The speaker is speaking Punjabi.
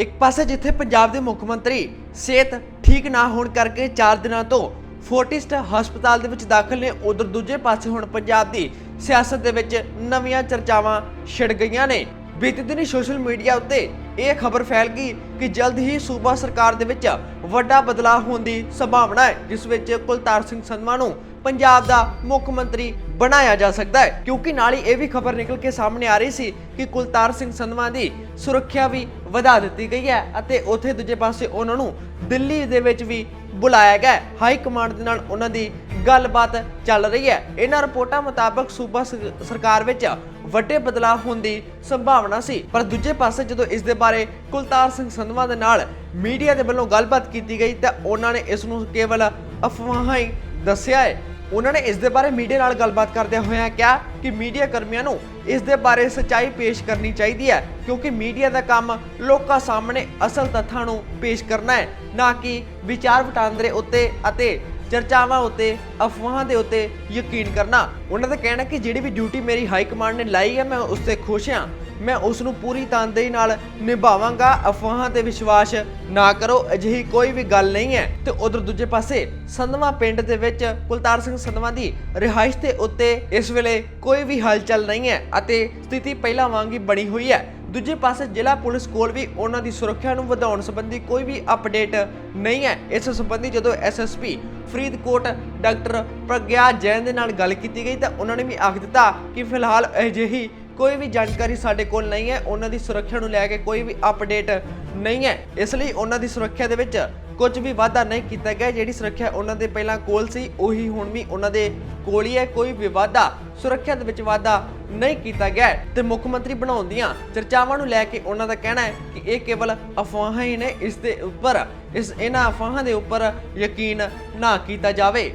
ਇੱਕ ਪਾਸੇ ਜਿੱਥੇ ਪੰਜਾਬ ਦੇ ਮੁੱਖ ਮੰਤਰੀ ਸਿਹਤ ਠੀਕ ਨਾ ਹੋਣ ਕਰਕੇ 4 ਦਿਨਾਂ ਤੋਂ ਫੋਰਟਿਸਟ ਹਸਪਤਾਲ ਦੇ ਵਿੱਚ ਦਾਖਲ ਨੇ, ਉਧਰ ਦੂਜੇ ਪਾਸੇ ਹੁਣ ਪੰਜਾਬ ਦੀ ਸਿਆਸਤ ਦੇ ਵਿੱਚ ਨਵੀਆਂ ਚਰਚਾਵਾਂ ਛਿੜ ਗਈਆਂ ਨੇ। ਬੀਤੇ ਦਿਨੀ ਸੋਸ਼ਲ ਮੀਡੀਆ ਉੱਤੇ ਇਹ ਖਬਰ ਫੈਲ ਗਈ ਕਿ ਜਲਦ ਹੀ ਸੂਬਾ ਸਰਕਾਰ ਦੇ ਵਿੱਚ ਵੱਡਾ ਬਦਲਾਅ ਹੋਣ ਦੀ ਸੰਭਾਵਨਾ ਹੈ, ਜਿਸ ਵਿੱਚ ਕੁਲਤਾਰ ਸਿੰਘ ਸੰਧਵਾ ਨੂੰ ਪੰਜਾਬ ਦਾ ਮੁੱਖ ਮੰਤਰੀ ਬਣਾਇਆ ਜਾ ਸਕਦਾ ਹੈ। ਕਿਉਂਕਿ ਨਾਲ ਹੀ ਇਹ ਵੀ ਖਬਰ ਨਿਕਲ ਕੇ ਸਾਹਮਣੇ ਆ ਰਹੀ ਸੀ ਕਿ ਕੁਲਤਾਰ ਸਿੰਘ ਸੰਧਵਾ ਦੀ ਸੁਰੱਖਿਆ ਵੀ ਵਧਾ ਦਿੱਤੀ ਗਈ ਹੈ ਅਤੇ ਉੱਥੇ ਦੂਜੇ ਪਾਸੇ ਉਹਨਾਂ ਨੂੰ ਦਿੱਲੀ ਦੇ ਵਿੱਚ ਵੀ ਬੁਲਾਇਆ ਗਿਆ ਹਾਈ ਕਮਾਂਡ ਦੇ ਨਾਲ ਉਹਨਾਂ ਦੀ ਗੱਲਬਾਤ ਚੱਲ ਰਹੀ ਹੈ। ਇਹਨਾਂ ਰਿਪੋਰਟਾਂ ਮੁਤਾਬਕ ਸੂਬਾ ਸਰਕਾਰ ਵਿੱਚ ਵੱਡੇ ਬਦਲਾਅ ਹੋਣ ਦੀ ਸੰਭਾਵਨਾ ਸੀ। ਪਰ ਦੂਜੇ ਪਾਸੇ ਜਦੋਂ ਇਸ ਦੇ ਬਾਰੇ ਕੁਲਤਾਰ ਸਿੰਘ ਸੰਧਵਾ ਦੇ ਨਾਲ ਮੀਡੀਆ ਦੇ ਵੱਲੋਂ ਗੱਲਬਾਤ ਕੀਤੀ ਗਈ ਤਾਂ ਉਹਨਾਂ ਨੇ ਇਸ ਨੂੰ ਕੇਵਲ ਅਫਵਾਹਾਂ ਹੀ ਦੱਸਿਆ ਹੈ। ਉਹਨਾਂ ਨੇ ਇਸ ਦੇ ਬਾਰੇ ਮੀਡੀਆ ਨਾਲ ਗੱਲਬਾਤ ਕਰਦਿਆਂ ਹੋਇਆਂ ਕਿਹਾ ਕਿ ਮੀਡੀਆ ਕਰਮੀਆਂ ਨੂੰ ਇਸ ਦੇ ਬਾਰੇ ਸੱਚਾਈ ਪੇਸ਼ ਕਰਨੀ ਚਾਹੀਦੀ ਹੈ, ਕਿਉਂਕਿ ਮੀਡੀਆ ਦਾ ਕੰਮ ਲੋਕਾਂ ਸਾਹਮਣੇ ਅਸਲ ਤੱਥਾਂ ਨੂੰ ਪੇਸ਼ ਕਰਨਾ ਹੈ, ਨਾ ਕਿ ਵਿਚਾਰ ਵਟਾਂਦਰੇ ਉੱਤੇ ਅਤੇ ਚਰਚਾਵਾਂ ਉੱਤੇ, ਅਫਵਾਹਾਂ ਦੇ ਉੱਤੇ ਯਕੀਨ ਕਰਨਾ। ਉਹਨਾਂ ਦਾ ਕਹਿਣਾ ਕਿ ਜਿਹੜੀ ਵੀ ਡਿਊਟੀ ਮੇਰੀ ਹਾਈ ਕਮਾਂਡ ਨੇ ਲਾਈ ਹੈ, ਮੈਂ ਉਸ ਤੇ ਖੁਸ਼ ਹਾਂ। ਮੈਂ ਉਸ ਨੂੰ ਪੂਰੀ ਤਨਦੇਹੀ ਨਾਲ ਨਿਭਾਵਾਂਗਾ। ਅਫਵਾਹਾਂ ਤੇ ਵਿਸ਼ਵਾਸ ਨਾ ਕਰੋ, ਅਜਿਹੀ ਕੋਈ ਵੀ ਗੱਲ ਨਹੀਂ ਹੈ। ਤੇ ਉਧਰ ਦੂਜੇ ਪਾਸੇ, ਸੰਧਵਾ ਪਿੰਡ ਦੇ ਵਿੱਚ ਕੁਲਤਾਰ ਸਿੰਘ ਸੰਧਵਾ ਦੀ ਰਿਹਾਇਸ਼ ਦੇ ਉੱਤੇ ਇਸ ਵੇਲੇ ਕੋਈ ਵੀ ਹਲਚਲ ਨਹੀਂ ਹੈ ਅਤੇ ਸਥਿਤੀ ਪਹਿਲਾਂ ਵਾਂਗ ਹੀ ਬਣੀ ਹੋਈ ਹੈ। ਦੂਜੇ ਪਾਸੇ ਜ਼ਿਲ੍ਹਾ ਪੁਲਿਸ ਕੋਲ ਵੀ ਉਹਨਾਂ ਦੀ ਸੁਰੱਖਿਆ ਨੂੰ ਵਧਾਉਣ ਸੰਬੰਧੀ ਕੋਈ ਵੀ ਅਪਡੇਟ ਨਹੀਂ ਹੈ। ਇਸ ਸੰਬੰਧੀ ਜਦੋਂ ਐਸਐਸਪੀ ਫਰੀਦਕੋਟ ਡਾਕਟਰ ਪ੍ਰਗਿਆ ਜੈਨ ਦੇ ਨਾਲ ਗੱਲ ਕੀਤੀ ਗਈ ਤਾਂ ਉਹਨਾਂ ਨੇ ਵੀ ਆਖ ਦਿੱਤਾ ਕਿ ਫਿਲਹਾਲ ਅਜਿਹੀ ਕੋਈ ਵੀ ਜਾਣਕਾਰੀ ਸਾਡੇ ਕੋਲ ਨਹੀਂ ਹੈ, ਉਹਨਾਂ ਦੀ ਸੁਰੱਖਿਆ ਨੂੰ ਲੈ ਕੇ ਕੋਈ ਵੀ ਅਪਡੇਟ ਨਹੀਂ ਹੈ। ਇਸ ਲਈ ਉਹਨਾਂ ਦੀ ਸੁਰੱਖਿਆ ਦੇ ਵਿੱਚ ਕੁਝ ਵੀ ਵਾਧਾ ਨਹੀਂ ਕੀਤਾ ਗਿਆ। ਜਿਹੜੀ ਸੁਰੱਖਿਆ ਉਹਨਾਂ ਦੇ ਪਹਿਲਾਂ ਕੋਲ ਸੀ, ਉਹੀ ਹੁਣ ਵੀ ਉਹਨਾਂ ਦੇ ਕੋਲ ਹੀ ਹੈ। ਕੋਈ ਵੀ ਵਾਧਾ, ਸੁਰੱਖਿਆ ਦੇ ਵਿੱਚ ਵਾਧਾ ਨਹੀਂ ਕੀਤਾ ਗਿਆ ਹੈ। ਤੇ ਮੁੱਖ ਮੰਤਰੀ ਬਣਾਉਣ ਦੀਆਂ ਚਰਚਾਵਾਂ ਨੂੰ ਲੈ ਕੇ ਉਹਨਾਂ ਦਾ ਕਹਿਣਾ ਹੈ ਕਿ ਇਹ ਕੇਵਲ ਅਫਵਾਹਾਂ ਹੀ ਨੇ, ਇਸ ਦੇ ਉੱਪਰ, ਇਸ ਇਹਨਾਂ ਅਫਵਾਹਾਂ ਦੇ ਉੱਪਰ ਯਕੀਨ ਨਾ ਕੀਤਾ ਜਾਵੇ।